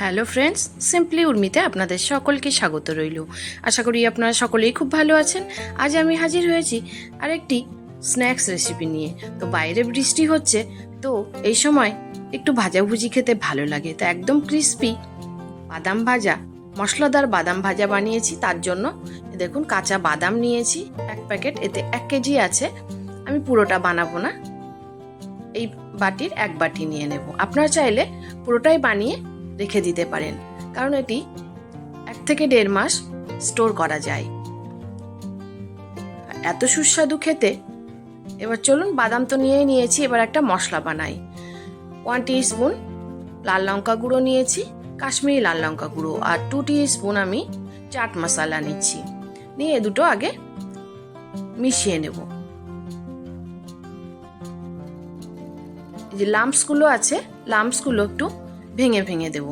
Hello friends simply উর্মিতে আপনাদের সকলকে স্বাগত রইল। আশা করি আপনারা সকলেই খুব ভালো আছেন। আজ আমি হাজির হয়েছি আরেকটি স্ন্যাক্স রেসিপি নিয়ে। তো বাইরে বৃষ্টি হচ্ছে, তো এই সময় একটু ভাজাভুজি খেতে ভালো লাগে। তো একদম ক্রিস্পি বাদাম ভাজা, মশলাদার বাদাম ভাজা বানিয়েছি, তার জন্য দেখুন কাঁচা বাদাম নিয়েছি, এক প্যাকেট, এতে এক কেজি আছে। আমি পুরোটা বানাবো না, এই বাটির এক বাটি নিয়ে নেব। আপনারা চাইলে পুরোটাই বানিয়ে রেখে দিতে পারেন। কারণ এটি এক থেকে দেড় মাস স্টোর করা যায়। এত সুস্বাদু খেতে। এবার চলুন বাদাম তো নিয়েই নিয়েছি, এবার একটা মশলা বানাই। ওয়ান স্পুন লাল লঙ্কা গুঁড়ো নিয়েছি, কাশ্মীরি লাল লঙ্কা গুঁড়ো, আর টু স্পুন আমি চাট মশলা নিচ্ছি। নিয়ে দুটো আগে মিশিয়ে নেব। যে লাম্পসগুলো আছে লাম্পসগুলো একটু ভেঙে ভেঙে দেব।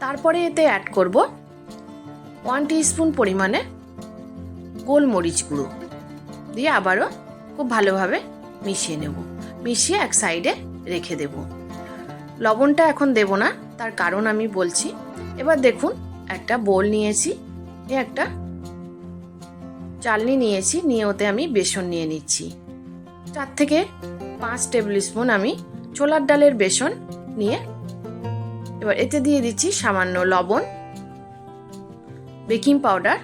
তারপরে এতে অ্যাড করব ওয়ান স্পুন পরিমাণে গোলমরিচ গুঁড়ো। দিয়ে আবারও খুব ভালোভাবে মিশিয়ে নেব। মিশিয়ে এক সাইডে রেখে দেব। লবণটা এখন দেব না, তার কারণ আমি বলছি। এবার দেখুন, একটা বোল নিয়েছি একটা চালনি নিয়েছি, নিয়ে ওতে আমি বেসন নিয়ে নিচ্ছি। চার থেকে পাঁচ টেবিল স্পুন আমি ছোলার ডালের বেসন নিয়ে এবার এতে দিয়ে দিচ্ছি সামান্য লবণ, baking powder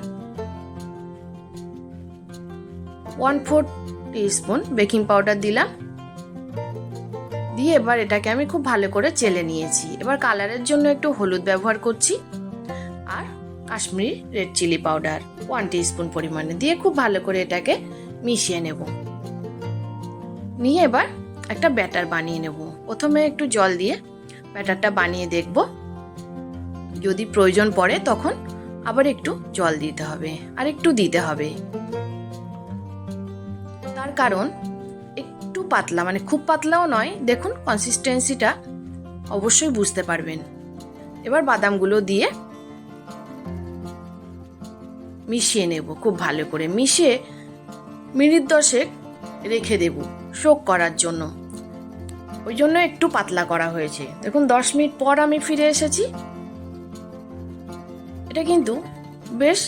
one four spoon baking powder দিলাম। দিয়ে এবার এটাকে আমি খুব ভালো করে চেলে নিয়েছি। এবার কালারের জন্য একটু হলুদ ব্যবহার করছি আর Kashmiri red chilli powder one spoon পরিমাণে দিয়ে খুব ভালো করে এটাকে মিশিয়ে নেব। নিয়ে এবার একটা ব্যাটার বানিয়ে নেব। প্রথমে একটু জল দিয়ে ব্যাটারটা বানিয়ে দেখব। যদি প্রয়োজন পড়ে তখন আবার একটু জল দিতে হবে আর একটু দিতে হবে। তার কারণ একটু পাতলা মানে খুব পাতলাও নয়, দেখুন কনসিস্টেন্সিটা অবশ্যই বুঝতে পারবেন। এবার বাদামগুলো দিয়ে মিশিয়ে নেব খুব ভালো করে। মিশিয়ে মিনিট দশেক রেখে দেব শোক করার জন্য। ওই জন্য একটু পাতলা করা হয়েছে। দেখুন, দশ মিনিট পর আমি ফিরে এসেছি। এটা কিন্তু বেশ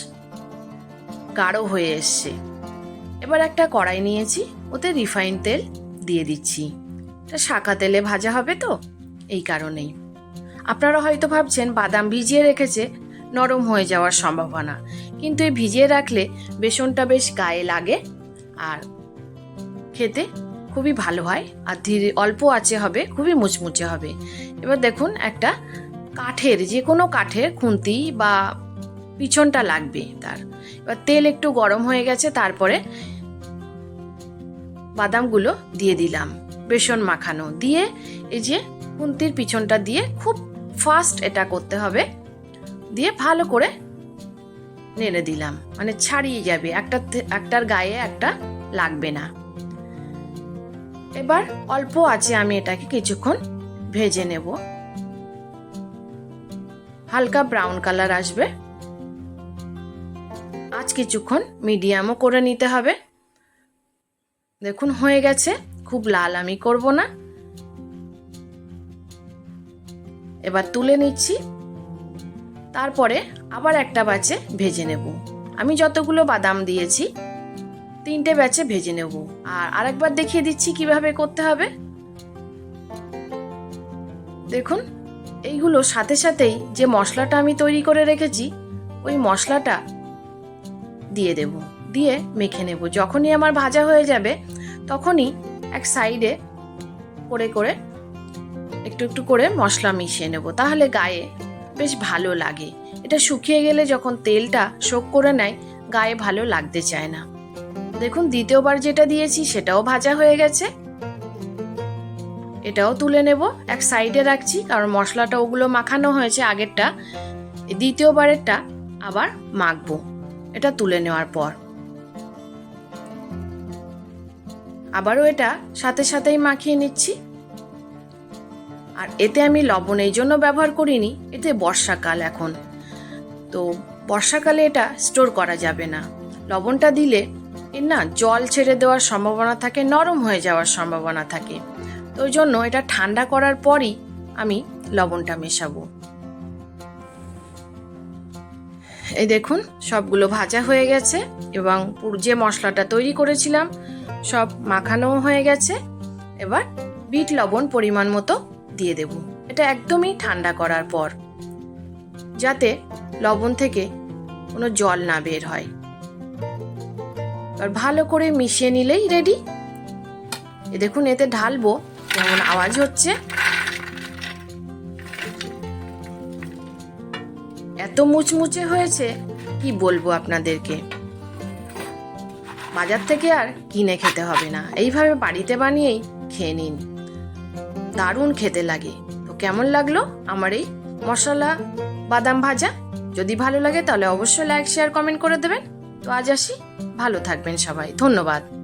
গাঢ় হয়ে এসছে। এবার একটা কড়াই নিয়েছি, ওতে রিফাইন তেল দিয়ে দিচ্ছি। এটা শাখা তেলে ভাজা হবে তো, এই কারণেই। আপনারা হয়তো ভাবছেন, বাদাম ভিজিয়ে রেখেছে, নরম হয়ে যাওয়ার সম্ভাবনা। কিন্তু এই ভিজিয়ে রাখলে বেসনটা বেশ গায়ে লাগে, আর খেতে খুবই ভালো হয়, আর ধীরে অল্প আছে হবে, খুবই মুচমুচে হবে। এবার দেখুন একটা কাঠের, যে কোনো কাঠের খুন্তি বা পিছনটা লাগবে তার। এবার তেল একটু গরম হয়ে গেছে, তারপরে বাদামগুলো দিয়ে দিলাম, বেসন মাখানো। দিয়ে এই যে খুন্তির পিছনটা দিয়ে খুব ফাস্ট এটা করতে হবে। দিয়ে ভালো করে নেড়ে দিলাম মানে ছাড়িয়ে যাবে, একটা একটার গায়ে একটা লাগবে না। এবার অল্প আছে আমি এটাকে কিছুক্ষণ ভেজে নেব। হালকা ব্রাউন কালার আসবে। আজ কিছুক্ষণ মিডিয়ামও করে নিতে হবে। দেখুন, হয়ে গেছে। খুব লাল আমি করব না। এবার তুলে নিচ্ছি। তারপরে আবার একটা ব্যাচে ভেজে নেব। আমি যতগুলো বাদাম দিয়েছি তিনটে ব্যাচে ভেজে নেব। আর আরেকবার দেখিয়ে দিচ্ছি কীভাবে করতে হবে। দেখুন, এইগুলো সাথে সাথেই যে মশলাটা আমি তৈরি করে রেখেছি, ওই মশলাটা দিয়ে দেব। দিয়ে মেখে নেব। যখনই আমার ভাজা হয়ে যাবে, তখনই এক সাইডে করে করে একটু একটু করে মশলা মিশিয়ে নেব। তাহলে গায়ে বেশ ভালো লাগে। এটা শুকিয়ে গেলে যখন তেলটা শোক করে নেয়, গায়ে ভালো লাগতে চায় না। দেখুন, দ্বিতীয়বার যেটা দিয়েছি সেটাও ভাজা হয়ে গেছে। এটাও তুলে নেব, এক সাইডে রাখছি, কারণ মশলাটা ওগুলো মাখানো হয়েছে আগেরটা। দ্বিতীয়বারেরটা আবার মাখবো, এটা তুলে নেওয়ার পর। আবারও এটা সাথে সাথেই মাখিয়ে নিচ্ছি। আর এতে আমি লবণ এই জন্য ব্যবহার করিনি, এতে বর্ষাকাল এখন। তো বর্ষাকালে এটা স্টোর করা যাবে না। লবণটা দিলে না, জল ছেড়ে দেওয়ার সম্ভাবনা থাকে, নরম হয়ে যাওয়ার সম্ভাবনা থাকে। তো ওই জন্য এটা ঠান্ডা করার পরই আমি লবণটা মেশাবো। এই দেখুন, সবগুলো ভাজা হয়ে গেছে এবং যে মশলাটা তৈরি করেছিলাম, সব মাখানোও হয়ে গেছে। এবার বিট লবণ পরিমাণ মতো দিয়ে দেব। এটা একদমই ঠান্ডা করার পর, যাতে লবণ থেকে কোনো জল না বের হয়। এবার ভালো করে মিশিয়ে নিলেই রেডি এ দেখুন, এতে ঢালবো, কেমন আওয়াজ হচ্ছে। এত মুচমুচে হয়েছে, কি বলব আপনাদেরকে? বাজার থেকে আর কিনে খেতে হবে না। এইভাবে বাড়িতে বানিয়েই খেয়ে নিন। দারুণ খেতে লাগে। তো কেমন লাগল আমার এই মশলা বাদাম ভাজা? যদি ভালো লাগে তাহলে অবশ্যই লাইক শেয়ার কমেন্ট করে দেবেন। তো আজ আসি। ভালো থাকবেন সবাই। ধন্যবাদ।